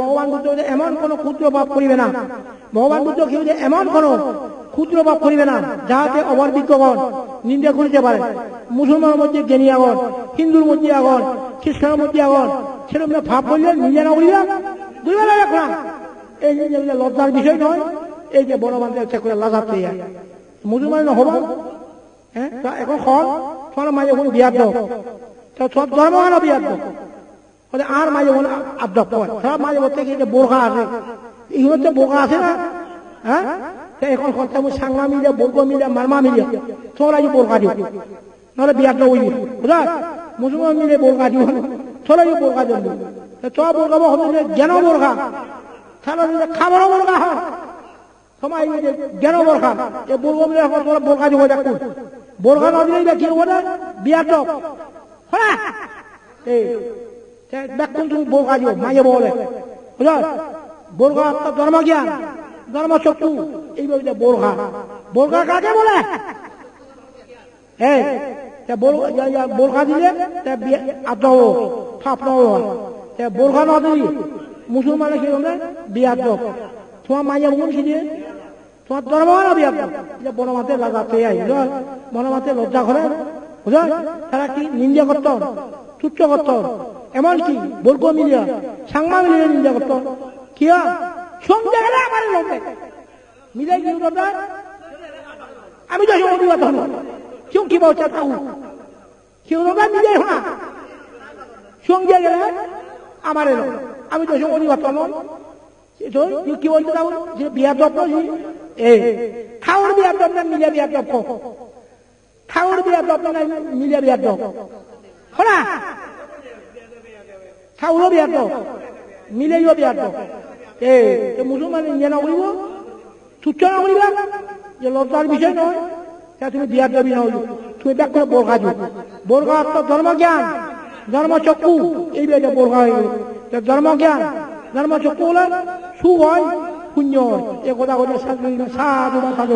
ভগবান বুদ্ধ এমন কোনো ক্ষুদ্র পাপ করিবে না। ভগবান বুদ্ধ কেউ যে এমন কোনো ক্ষুদ্র পাপ করিবে না, যাহাতে অবর্বিজ্ঞগণ নিন্দা করিতে পারে। মুসলমানের মধ্যে জ্ঞানী আগন হিন্দুর মধ্যে আগন খ্রিস্টানের মধ্যে আগন সেরকম ভাব বললেন নিজে না করিবা দুইবার এখন এই যে লজ্জার বিষয় নয়, এই যে বনবান্ধব চেক করে লাগাতে মুসলমান নহব হ্যাঁ এখন খন খন মাঝে কোনো বিয়ার সব ধর্ম কেন বিয়ার আর মাঝে বলে সব মাঝে বলতে কি যে বোরখা আছে? এগুলো তো বোরখা আছে না? হ্যাঁ? তা এখন কথা আমি সাংমা মিলে বোরগো মিলে মারমা মিলে তোরা যে বোরখা দিও নহলে দাও ওই বুঝা মুসলমান মিলে বোরখা দিও তোরা যে বোরখা দিও চ বোরখা হবে জ্ঞান বোরখা। তাহলে খাবারও বোরখা হয়। সময় জ্ঞান বোরখা। এ মিলে তোরা দিব, দেখুন। বোরখা না দিলে কি হবে না? বিয়ার দাও হ্যাঁ এই ব্যাকুন তুমি বোরখা দিও মাঝে বলে বুঝল বোরখা তো ধর্ম জ্ঞান ধর্ম চক্ষু এইভাবে বোরখা বোরখা কাকে বলে বোরখা দিলে বোরখা না দিলি মুসলমানে কি তোমার বোন কি তোমার ধর্ম না বনমাতে আই বনমাতে লজ্জা করে বুঝল তারা কি নিন্দা করত তুচ্ছ করত এমনকি বর্গ মিলিয়া সাংমা মিলিয়ে নিন্দা করত কি সঙ্গে গেলে আমার লোকে। মিলে কি আমি তো অভিবাদ হল কেউ কি বলছে তাও? কেউ লোক মিলে না সঙ্গে গেলে আমার এলো আমি তো অভিবাদ হল কি বলছে তাও? যে বিয়ার দপ্প এ খাওয়ার বিয়ার দপ্প না মিলে বিয়ার দপ্প খাওয়ার দপ্প না মিলে বিয়ার দপ্প হলা? বিয়ার দপ্প মিলেইও দপ্প এ মুসলমান ইন্ডিয়ান করিব তুচ্ছ না করিবা যে লজ্জার বিষয় নয় তুমি বিয়ার দাবি না তুমি ব্যাক করে বোরখা দিও বোরখা তো ধর্মজ্ঞান ধর্মচক্ষু এই বেজে বোরখা হয়ে গেল ধর্মজ্ঞান ধর্মচক্ষু হলে সু হয় শূন্য হয় এ কথা কথা সাধু সাধু সাধু